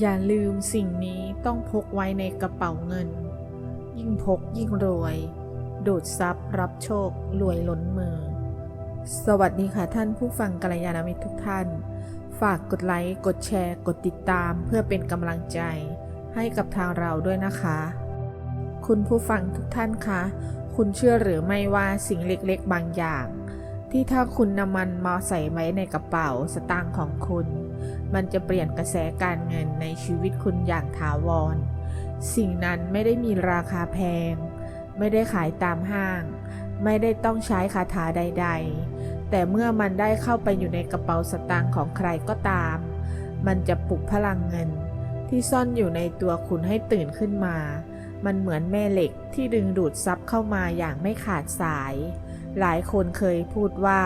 อย่าลืมสิ่งนี้ต้องพกไว้ในกระเป๋าเงิน ยิ่งพกยิ่งรวย ดูดซับรับโชครวยล้นมือ สวัสดีค่ะท่านผู้ฟังกัลยาณมิตรทุกท่าน ฝากกดไลค์ กดแชร์ กดติดตามเพื่อเป็นกำลังใจ ให้กับทางเราด้วยนะคะ คุณผู้ฟังทุกท่านคะ คุณเชื่อหรือไม่ว่าสิ่งเล็กๆบางอย่าง ที่ถ้าคุณนำมันมาใส่ไว้ในกระเป๋าสตางค์ของคุณ มันจะเปลี่ยนกระแสการเงินในชีวิตคุณอย่างถาวร สิ่งนั้นไม่ได้มีราคาแพง ไม่ได้ขายตามห้าง ไม่ได้ต้องใช้คาถาใด ๆ แต่เมื่อมันได้เข้าไปอยู่ในกระเป๋าสตางค์ของใครก็ตาม มันจะปลุกพลังเงิน ที่ซ่อนอยู่ในตัวคุณให้ตื่นขึ้นมา มันเหมือนแม่เหล็กที่ดึงดูดซับเข้ามาอย่างไม่ขาดสาย หลายคนเคยพูดว่า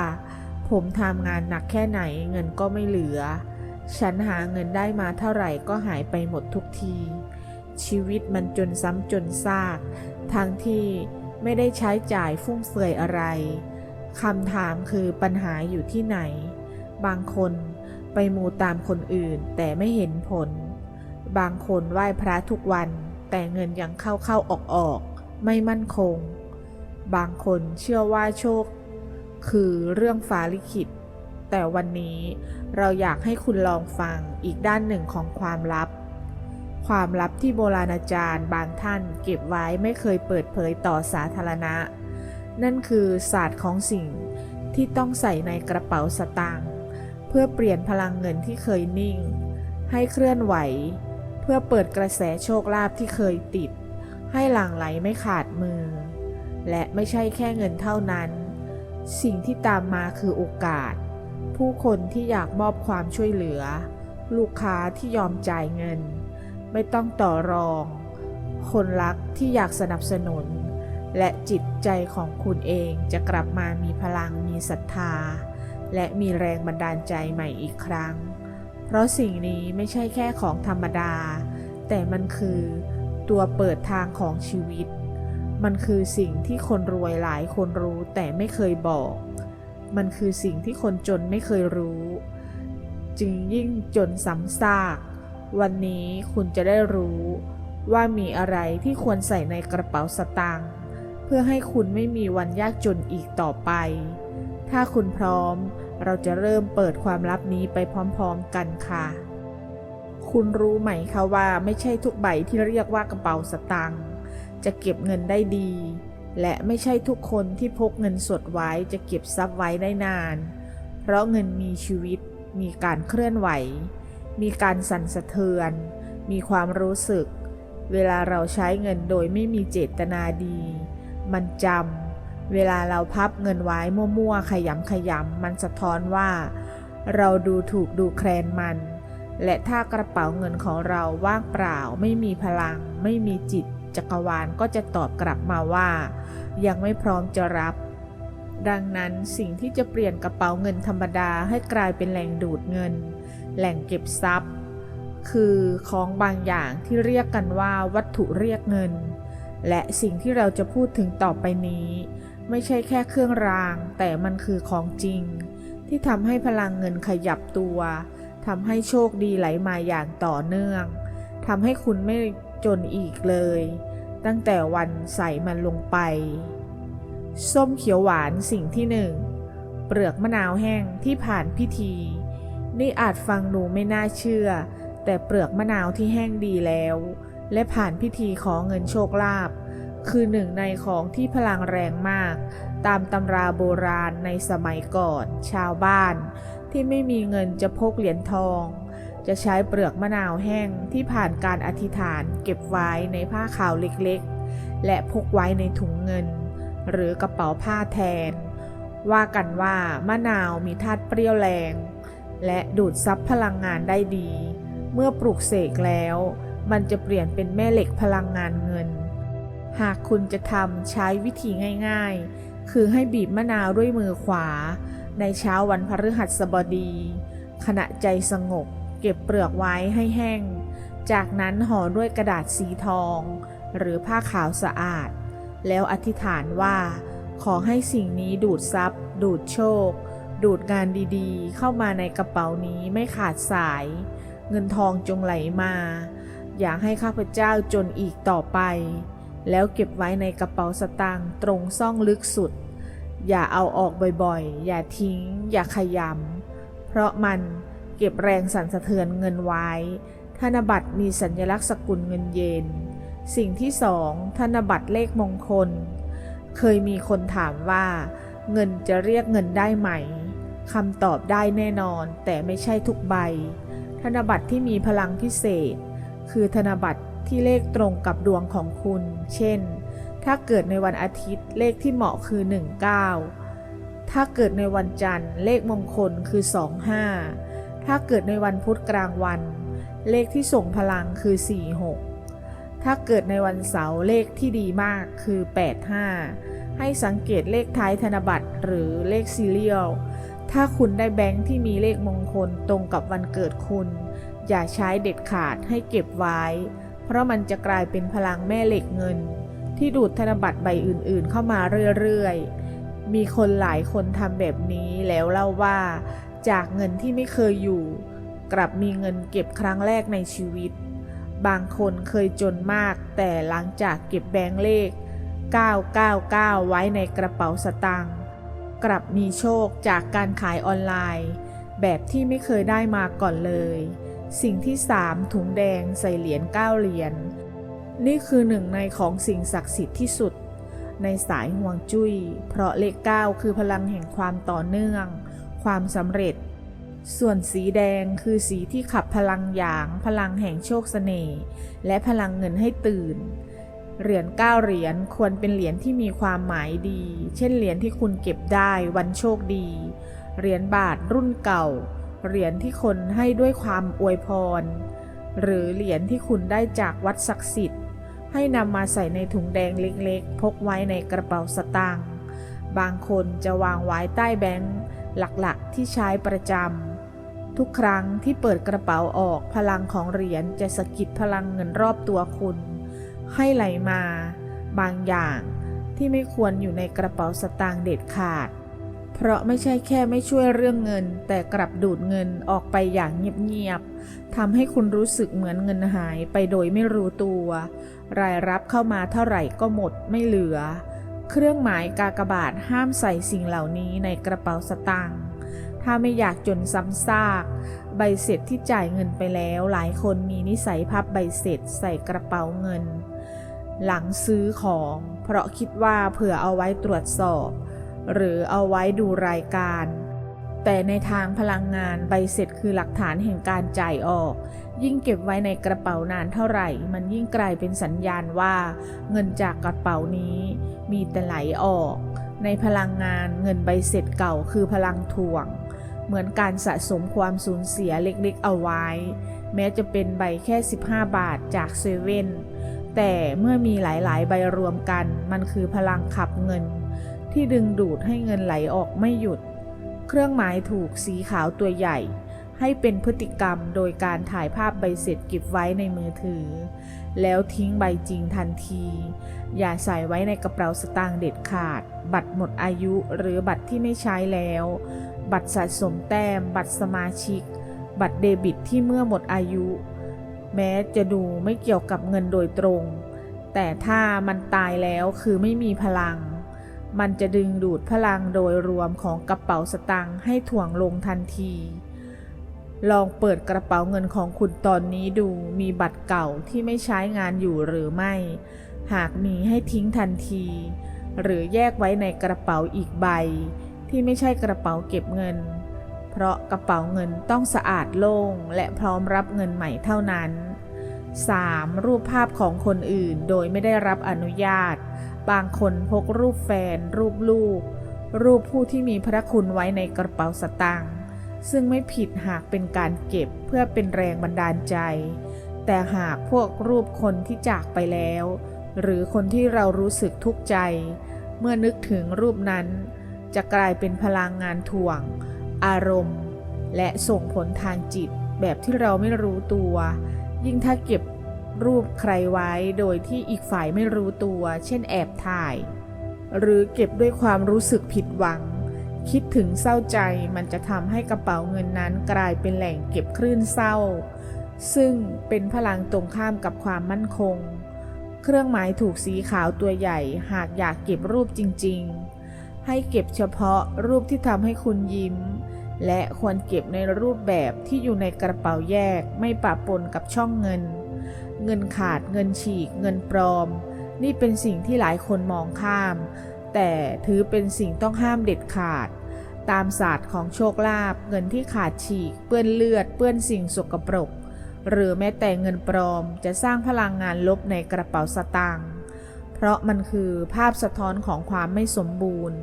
ผมทำงานหนักแค่ไหนเงินก็ไม่เหลือ ฉันหาเงินได้มาเท่าไหร่ก็หายไปหมดทุกที ชีวิตมันจนซ้ำจนซากทั้งที่ไม่ได้ใช้จ่ายฟุ่มเฟือยอะไรคำถามคือปัญหาอยู่ที่ไหน บางคนไปมูตามคนอื่นแต่ไม่เห็นผล บางคนไหว้พระทุกวันแต่เงินยังเข้าเข้าออกออกๆไม่มั่นคง บางคนเชื่อว่าโชค คือเรื่องฟ้าลิขิต แต่วันนี้เราอยากให้คุณลองฟังอีกด้านหนึ่งของความลับ ความลับที่โบราณอาจารย์บางท่านเก็บไว้ไม่เคยเปิดเผยต่อสาธารณะ นั่นคือศาสตร์ของสิ่งที่ต้องใส่ในกระเป๋าสตางค์เพื่อเปลี่ยนพลังเงินที่เคยนิ่ง ให้เคลื่อนไหว เพื่อเปิดกระแสโชคลาภที่เคยติด ให้หลั่งไหลไม่ขาดมือ และไม่ใช่แค่เงินเท่านั้น สิ่งที่ตามมาคือโอกาส ผู้คนที่อยากมอบความช่วยเหลือ ลูกค้าที่ยอมจ่ายเงิน ไม่ต้องต่อรอง คนรักที่อยากสนับสนุน และจิตใจของคุณเองจะกลับมามีพลังมีศรัทธา และมีแรงบันดาลใจใหม่อีกครั้ง เพราะสิ่งนี้ไม่ใช่แค่ของธรรมดา แต่มันคือตัวเปิดทางของชีวิต มันคือสิ่งที่คนรวยหลายคนรู้แต่ไม่เคยบอก มันคือสิ่งที่คนจนไม่เคยรู้ จึงยิ่งจนซ้ำซาก วันนี้คุณจะได้รู้ว่ามีอะไรที่ควรใส่ในกระเป๋าสตางค์เพื่อให้คุณไม่มีวันยากจนอีกต่อไป ถ้าคุณพร้อมเราจะเริ่มเปิดความลับนี้ไปพร้อมๆกันค่ะ คุณรู้ไหมคะว่าไม่ใช่ทุกใบที่เรียกว่ากระเป๋าสตางค์จะเก็บเงินได้ดี และไม่ใช่ทุกคนที่พกเงินสดไว้จะเก็บทรัพย์ไว้ได้นาน เพราะเงินมีชีวิต มีการเคลื่อนไหว มีการสั่นสะเทือน มีความรู้สึก เวลาเราใช้เงินโดยไม่มีเจตนาดี มันจำ เวลาเราพับเงินไว้มั่วๆ ขยำขยำมันสะท้อนว่า เราดูถูกดูแคลนมัน และถ้ากระเป๋าเงินของเราว่างเปล่า ไม่มีพลัง ไม่มีจิต จักรวาลก็จะตอบกลับมาว่า ยังไม่พร้อมจะรับ ดังนั้นสิ่งที่จะเปลี่ยนกระเป๋าเงินธรรมดาให้กลายเป็นแหล่งดูดเงิน แหล่งเก็บทรัพย์ คือของบางอย่างที่เรียกกันว่าวัตถุเรียกเงิน และสิ่งที่เราจะพูดถึงต่อไปนี้ ไม่ใช่แค่เครื่องราง แต่มันคือของจริง ที่ทำให้พลังเงินขยับตัวทำให้โชคดีไหลมาอย่างต่อเนื่องทำให้คุณไม่ จนอีกเลย ตั้งแต่วันใส่มันลงไป ส้มเขียวหวานสิ่งที่หนึ่ง เปลือกมะนาวแห้งที่ผ่านพิธี นี่อาจฟังดูไม่น่าเชื่อ แต่เปลือกมะนาวที่แห้งดีแล้ว และผ่านพิธีขอเงินโชคลาภคือหนึ่งในของที่พลังแรงมาก ตามตำราโบราณในสมัยก่อน ชาวบ้าน ที่ไม่มีเงินจะพกเหรียญทอง จะใช้เปลือกมะนาวแห้งที่ผ่านการอธิษฐานเก็บไว้ในผ้าขาวเล็กๆ และพกไว้ในถุงเงิน หรือกระเป๋าผ้าแทน ว่ากันว่ามะนาวมีธาตุเปรี้ยวแรง และดูดซับพลังงานได้ดี เมื่อปลูกเสกแล้ว มันจะเปลี่ยนเป็นแม่เหล็กพลังงานเงิน หากคุณจะทำใช้วิธีง่ายๆ คือให้บีบมะนาวด้วยมือขวา ในเช้าวันพฤหัสบดี ขณะใจสงบ เก็บเปลือกไว้ให้แห้ง จากนั้นห่อด้วยกระดาษสีทอง หรือผ้าขาวสะอาด แล้วอธิษฐานว่า ขอให้สิ่งนี้ดูดซับดูดโชค ดูดงานดีๆ เข้ามาในกระเป๋านี้ไม่ขาดสาย เงินทองจงไหลมา อย่าให้ข้าพเจ้าจนอีกต่อไป แล้วเก็บไว้ในกระเป๋าสตางค์ตรงซ่องลึกสุด อย่าเอาออกบ่อยๆ อย่าทิ้ง อย่าขยำเพราะมัน เก็บแรงสั่นสะเทือนเงินไว้ ธนบัตรมีสัญลักษณ์สกุลเงินเยน สิ่งที่สองธนบัตรเลขมงคล เคยมีคนถามว่า เงินจะเรียกเงินได้ไหมคำตอบได้แน่นอนแต่ไม่ใช่ทุกใบ ธนบัตรที่มีพลังพิเศษ คือธนบัตรที่เลขตรงกับดวงของคุณ เช่น ถ้าเกิดในวันอาทิตย์เลขที่เหมาะคือ 19 ถ้าเกิดในวันจันทร์เลขมงคลคือ 25 ถ้าเกิดในวันพุธกลางวัน เลขที่ส่งพลังคือ 46 ถ้าเกิดในวันเสาร์เลขที่ดีมากคือ 85 ให้สังเกตเลขท้ายธนบัตรหรือเลขซีเรียล ถ้าคุณได้แบงค์ที่มีเลขมงคลตรงกับวันเกิดคุณ อย่าใช้เด็ดขาดให้เก็บไว้ เพราะมันจะกลายเป็นพลังแม่เหล็กเงิน ที่ดูดธนบัตรใบอื่นๆ เข้ามาเรื่อยๆมีคนหลายคนทำแบบนี้แล้วเล่าว่า จากเงินที่ไม่เคยอยู่ กลับมีเงินเก็บครั้งแรกในชีวิต บางคนเคยจนมาก แต่หลังจากเก็บแบงค์เลข 999 ไว้ในกระเป๋าสตางค์กลับมีโชคจากการขายออนไลน์ แบบที่ไม่เคยได้มาก่อนเลย สิ่งที่ 3 ถุงแดงใส่เหรียญ9เหรียญนี่คือหนึ่งในของสิ่งศักดิ์สิทธิ์ที่สุด ในสายห่วงจุย้ย เพราะเลข 9 คือพลังแห่งความต่อเนื่อง ความสำเร็จ ส่วนสีแดงคือสีที่ขับพลังหยาง พลังแห่งโชคเสน่ห์และพลังเงินให้ตื่น เหรียญ9เหรียญควรเป็นเหรียญที่มีความหมายดี เช่นเหรียญที่คุณเก็บได้วันโชคดี เหรียญบาทรุ่นเก่า เหรียญที่คนให้ด้วยความอวยพร หรือเหรียญที่คุณได้จากวัดศักดิ์สิทธิ์ให้นำมาใส่ในถุงแดงเล็กๆ พกไว้ในกระเป๋าสตางค์ บางคนจะวางไว้ใต้แบงค์ หลักๆ ที่ใช้ประจำทุกครั้งที่เปิดกระเป๋าออกพลังของเหรียญจะสะกิดพลังเงินรอบตัวคุณ ให้ไหลมา บางอย่างที่ไม่ควรอยู่ในกระเป๋าสตางค์เด็ดขาด เพราะไม่ใช่แค่ไม่ช่วยเรื่องเงิน แต่กลับดูดเงินออกไปอย่างเงียบๆทำให้คุณรู้สึกเหมือนเงินหายไปโดยไม่รู้ตัว รายรับเข้ามาเท่าไหร่ก็หมดไม่เหลือ เครื่องหมายกากบาทห้ามใส่สิ่งเหล่านี้ในกระเป๋าสตางค์ถ้าไม่อยากจนซ้ำซาก ใบเสร็จที่จ่ายเงินไปแล้ว หลายคนมีนิสัยพับใบเสร็จใส่กระเป๋าเงิน หลังซื้อของ เพราะคิดว่าเผื่อเอาไว้ตรวจสอบ หรือเอาไว้ดูรายการ แต่ในทางพลังงานใบเสร็จคือหลักฐานแห่งการจ่ายออก ยิ่งเก็บไว้ในกระเป๋านานเท่าไหร่ มันยิ่งกลายเป็นสัญญาณว่า เงินจากกระเป๋านี้ มีแต่ไหลออก ในพลังงานเงินใบเสร็จเก่าคือพลังถ่วง เหมือนการสะสมความสูญเสียเล็กๆเอาไว้ แม้จะเป็นใบแค่ 15 บาทจากเซเว่นแต่เมื่อมีหลายๆ ใบรวมกัน มันคือพลังขับเงิน ที่ดึงดูดให้เงินไหลออกไม่หยุด เครื่องหมายถูกสีขาวตัวใหญ่ ให้เป็นพฤติกรรมโดยการถ่ายภาพใบเสร็จเก็บไว้ในมือถือ แล้วทิ้งใบจริงทันที อย่าใส่ไว้ในกระเป๋าสตางค์เด็ดขาด บัตรหมดอายุหรือบัตรที่ไม่ใช้แล้ว บัตรสะสมแต้ม บัตรสมาชิก บัตรเดบิตที่เมื่อหมดอายุ แม้จะดูไม่เกี่ยวกับเงินโดยตรง แต่ถ้ามันตายแล้วคือไม่มีพลังมันจะดึงดูดพลังโดยรวมของกระเป๋าสตางค์ให้ถ่วงลงทันที ลองเปิดกระเป๋าเงินของคุณตอนนี้ดูมีบัตรเก่าที่ไม่ใช้งานอยู่หรือไม่ หากมีให้ทิ้งทันที หรือแยกไว้ในกระเป๋าอีกใบ ที่ไม่ใช่กระเป๋าเก็บเงิน เพราะกระเป๋าเงินต้องสะอาดโล่งและพร้อมรับเงินใหม่เท่านั้น 3. รูปภาพของคนอื่นโดยไม่ได้รับอนุญาต บางคนพกรูปแฟน รูปลูก รูปผู้ที่มีพระคุณไว้ในกระเป๋าสตางค์ ซึ่งไม่ผิดหากเป็นการเก็บเพื่อเป็นแรงบันดาลใจ แต่หากพวกรูปคนที่จากไปแล้ว หรือคนที่เรารู้สึกทุกข์ใจ เมื่อนึกถึงรูปนั้น จะกลายเป็นพลังงานถ่วง อารมณ์ และส่งผลทางจิตแบบที่เราไม่รู้ตัว ยิ่งถ้าเก็บรูปใครไว้โดยที่อีกฝ่ายไม่รู้ตัว เช่นแอบถ่าย หรือเก็บด้วยความรู้สึกผิดหวัง คิดถึงเศร้าใจมันจะทำให้กระเป๋าเงินนั้นกลายเป็นแหล่งเก็บคลื่นเศร้า ซึ่งเป็นพลังตรงข้ามกับความมั่นคง เครื่องหมายถูกสีขาวตัวใหญ่หากอยากเก็บรูปจริง ๆ ให้เก็บเฉพาะรูปที่ทำให้คุณยิ้ม และควรเก็บในรูปแบบที่อยู่ในกระเป๋าแยกไม่ปะปนกับช่องเงิน เงินขาดเงินฉีก เงินปลอม นี่เป็นสิ่งที่หลายคนมองข้าม แต่ถือเป็นสิ่งต้องห้ามเด็ดขาด ตามศาสตร์ของโชคลาภเงินที่ขาดฉีก เปื้อนเลือด เปื้อนสิ่งสกปรก หรือแม้แต่เงินปลอมจะสร้างพลังงานลบในกระเป๋าสตางค์เพราะมันคือภาพสะท้อนของความไม่สมบูรณ์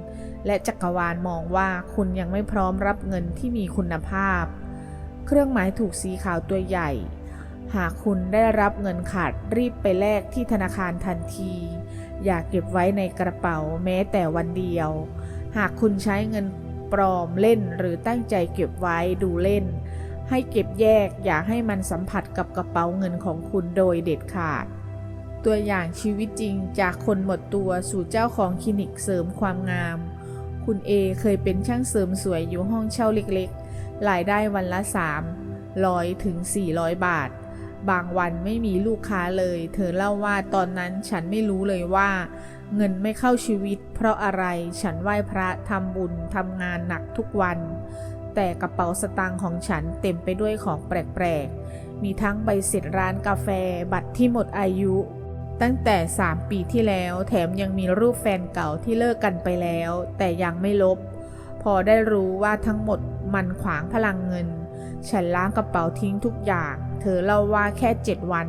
และจักรวาลมองว่าคุณยังไม่พร้อมรับเงินที่มีคุณภาพ เครื่องหมายถูกสีขาวตัวใหญ่ หากคุณได้รับเงินขาดรีบไปแลกที่ธนาคารทันที อย่าเก็บไว้ในกระเป๋าแม้แต่วันเดียว หากคุณใช้เงินปลอมเล่นหรือตั้งใจเก็บไว้ดูเล่น ให้เก็บแยกอย่าให้มันสัมผัสกับกระเป๋าเงินของคุณโดยเด็ดขาด ตัวอย่างชีวิตจริงจากคนหมดตัวสู่เจ้าของคลินิกเสริมความงาม คุณเอเคยเป็นช่างเสริมสวยอยู่ห้องเช่าเล็กๆรายได้วันละ 300ถึง400 บาท บางวันไม่มีลูกค้าเลย เธอเล่าว่าตอนนั้นฉันไม่รู้เลยว่า เงินไม่เข้าชีวิต เพราะอะไรฉันไหว้พระทำบุญทำงานหนักทุกวัน แต่กระเป๋าสตางค์ของฉันเต็มไปด้วยของแปลกๆ มีทั้งใบเสร็จร้านกาแฟบัตรที่หมดอายุ ตั้งแต่ 3 ปีที่แล้ว แถมยังมีรูปแฟนเก่าที่เลิกกันไปแล้ว แต่ยังไม่ลบ พอได้รู้ว่าทั้งหมดมันขวางพลังเงิน ฉันล้างกระเป๋าทิ้งทุกอย่าง เธอเล่าว่าแค่ 7 วัน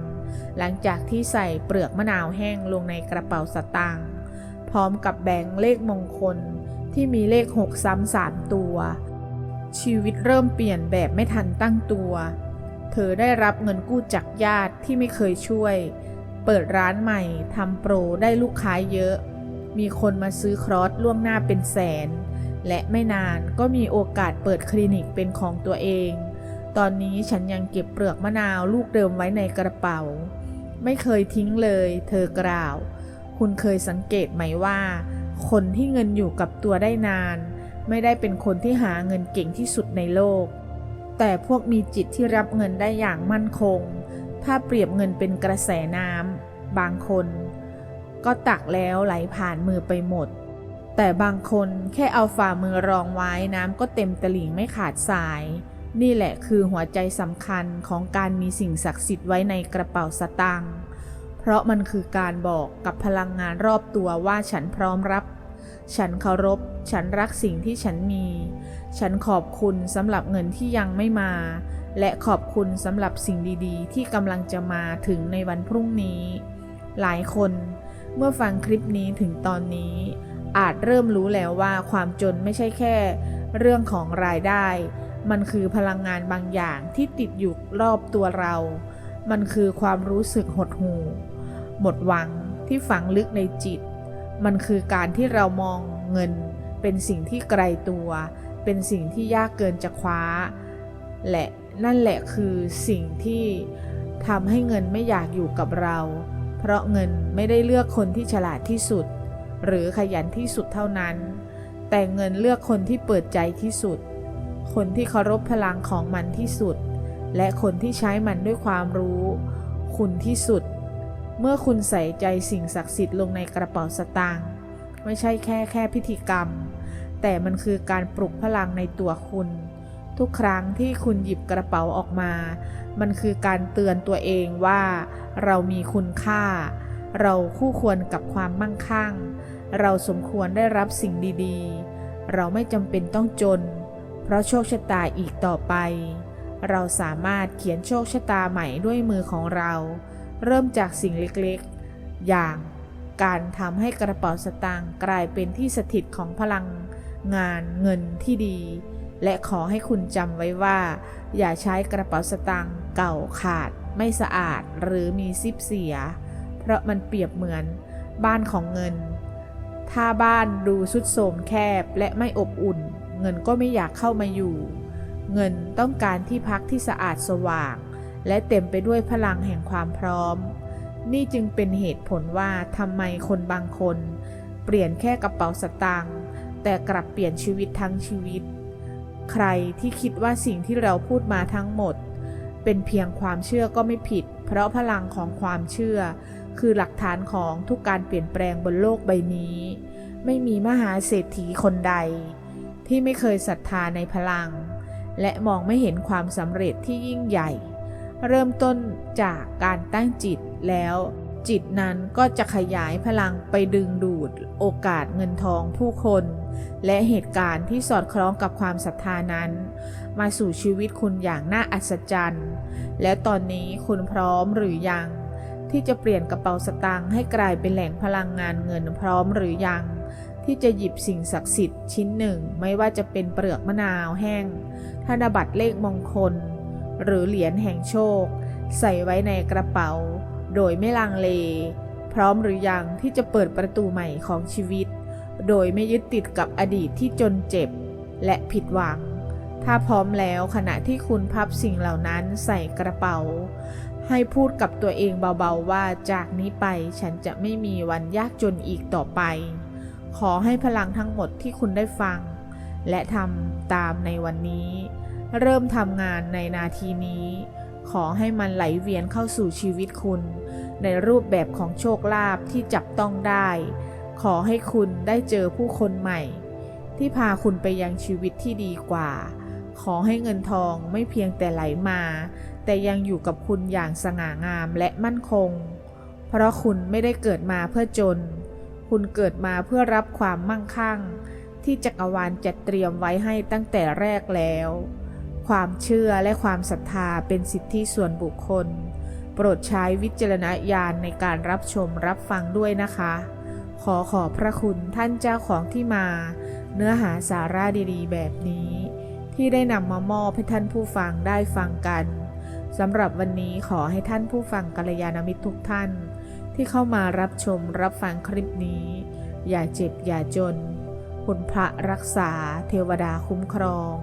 หลังจากที่ใส่เปลือกมะนาวแห้งลงในกระเป๋าสตางค์พร้อมกับแบงค์เลขมงคลที่มีเลข 6 ซ้ำสามตัว ชีวิตเริ่มเปลี่ยนแบบไม่ทันตั้งตัว เธอได้รับเงินกู้จากญาติที่ไม่เคยช่วย เปิดร้านใหม่ทำโปรได้ลูกค้าเยอะ มีคนมาซื้อครอสล่วงหน้าเป็นแสน และไม่นานก็มีโอกาสเปิดคลินิกเป็นของตัวเอง ตอนนี้ฉันยังเก็บเปลือกมะนาวลูกเดิมไว้ในกระเป๋า ไม่เคยทิ้งเลย เธอกล่าว คุณเคยสังเกตไหมว่า คนที่เงินอยู่กับตัวได้นาน ไม่ได้เป็นคนที่หาเงินเก่งที่สุดในโลก แต่พวกมีจิตที่รับเงินได้อย่างมั่นคง ถ้าเปรียบเงินเป็นกระแสน้ำบางคน ก็ตักแล้วไหลผ่านมือไปหมด แต่บางคนแค่เอาฝ่ามือรองไว้น้ำก็เต็มตลิ่งไม่ขาดสาย นี่แหละคือหัวใจสำคัญของการมีสิ่งศักดิ์สิทธิ์ไว้ในกระเป๋าสตางค์เพราะมันคือการบอกกับพลังงานรอบตัวว่าฉันพร้อมรับ ฉันเคารพ ฉันรักสิ่งที่ฉันมี ฉันขอบคุณสำหรับเงินที่ยังไม่มา และขอบคุณสำหรับสิ่งดีๆ ที่กำลังจะมาถึงในวันพรุ่งนี้ หลายคนเมื่อฟังคลิปนี้ถึงตอนนี้ อาจเริ่มรู้แล้วว่าความจนไม่ใช่แค่ เรื่องของรายได้ มันคือพลังงานบางอย่างที่ติดอยู่รอบตัวเรา มันคือความรู้สึกหดหู่ หมดหวังที่ฝังลึกในจิต มันคือการที่เรามองเงิน เป็นสิ่งที่ไกลตัว เป็นสิ่งที่ยากเกินจะคว้า และนั่นแหละคือสิ่งที่ทำให้เงินไม่อยากอยู่กับเรา เพราะเงินไม่ได้เลือกคนที่ฉลาดที่สุด หรือขยันที่สุดเท่านั้น แต่เงินเลือกคนที่เปิดใจที่สุด คนที่เคารพพลังของมันที่สุด และคนที่ใช้มันด้วยความรู้ คุณที่สุด เมื่อคุณใส่ใจสิ่งศักดิ์สิทธิ์ลงในกระเป๋าสตางค์ไม่ใช่แค่แค่พิธีกรรม แต่มันคือการปลุกพลังในตัวคุณ ทุกครั้งที่คุณหยิบกระเป๋าออกมา มันคือการเตือนตัวเองว่า เรามีคุณค่า เราคู่ควรกับความมั่งคั่ง เราสมควรได้รับสิ่งดีๆ เราไม่จำเป็นต้องจน เพราะโชคชะตาอีกต่อไป เราสามารถเขียนโชคชะตาใหม่ด้วยมือของเรา เริ่มจากสิ่งเล็กๆ อย่างการทำให้กระเป๋าสตางค์กลายเป็นที่สถิตของพลังงานเงินที่ดี และขอให้คุณจำไว้ว่า อย่าใช้กระเป๋าสตางค์เก่าขาด ไม่สะอาดหรือมีซิปเสีย เพราะมันเปรียบเหมือนบ้านของเงิน ถ้าบ้านดูสุดโทมแคบและไม่อบอุ่น เงินก็ไม่อยากเข้ามาอยู่ เงินต้องการที่พักที่สะอาดสว่าง และเต็มไปด้วยพลังแห่งความพร้อม นี่จึงเป็นเหตุผลว่าทำไมคนบางคน เปลี่ยนแค่กระเป๋าสตางค์แต่กลับเปลี่ยนชีวิตทั้งชีวิต ใครที่คิดว่าสิ่งที่เราพูดมาทั้งหมด เป็นเพียงความเชื่อก็ไม่ผิด เพราะพลังของความเชื่อ คือหลักฐานของทุกการเปลี่ยนแปลงบนโลกใบนี้ ไม่มีมหาเศรษฐีคนใด ที่ไม่เคยศรัทธาในพลัง และมองไม่เห็นความสำเร็จที่ยิ่งใหญ่ เริ่มต้นจากการตั้งจิตแล้ว จิตนั้นก็จะขยายพลังไปดึงดูด โอกาสเงินทองผู้คน และเหตุการณ์ที่สอดคล้องกับความศรัทธานั้น มาสู่ชีวิตคุณอย่างน่าอัศจรรย์ และตอนนี้คุณพร้อมหรือยัง ที่จะเปลี่ยนกระเป๋าสตางค์ให้กลายเป็นแหล่งพลังงานเงินพร้อมหรือยัง ที่จะหยิบสิ่งศักดิ์สิทธิ์ชิ้นหนึ่ง ไม่ว่าจะเป็นเปลือกมะนาวแห้ง ธนบัตรเลขมงคล หรือเหรียญแห่งโชค ใส่ไว้ในกระเป๋า โดยไม่ลังเล พร้อมหรือยังที่จะเปิดประตูใหม่ของชีวิต โดยไม่ยึดติดกับอดีตที่จนเจ็บ และผิดหวัง ถ้าพร้อมแล้วขณะที่คุณพับสิ่งเหล่านั้นใส่กระเป๋า ให้พูดกับตัวเองเบาๆว่าจากนี้ไปฉันจะไม่มีวันยากจนอีกต่อไป ขอให้พลังทั้งหมดที่คุณได้ฟัง และทำตามในวันนี้ เริ่มทำงานในนาทีนี้ ขอให้มันไหลเวียนเข้าสู่ชีวิตคุณ ในรูปแบบของโชคลาภที่จับต้องได้ ขอให้คุณได้เจอผู้คนใหม่ ที่พาคุณไปยังชีวิตที่ดีกว่า ขอให้เงินทองไม่เพียงแต่ไหลมา แต่ยังอยู่กับคุณอย่างสง่างามและมั่นคง เพราะคุณไม่ได้เกิดมาเพื่อจน คุณเกิดมาเพื่อรับความมั่งคั่ง ที่จักรวาลจัดเตรียมไว้ให้ตั้งแต่แรกแล้ว ความเชื่อและความศรัทธาเป็นสิทธิส่วนบุคคล โปรดใช้วิจารณญาณในการรับชมรับฟังด้วยนะคะ ขอขอบพระคุณท่านเจ้าของที่มา เนื้อหาสาระดีๆ แบบนี้ ที่ได้นำมามอบให้ท่านผู้ฟังได้ฟังกันสำหรับวันนี้ขอให้ท่านผู้ฟังกัลยาณมิตรทุกท่าน ที่เข้ามารับชมรับฟังคลิปนี้ อย่าเจ็บอย่าจน คุณพระรักษาเทวดาคุ้มครอง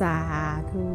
สาธุ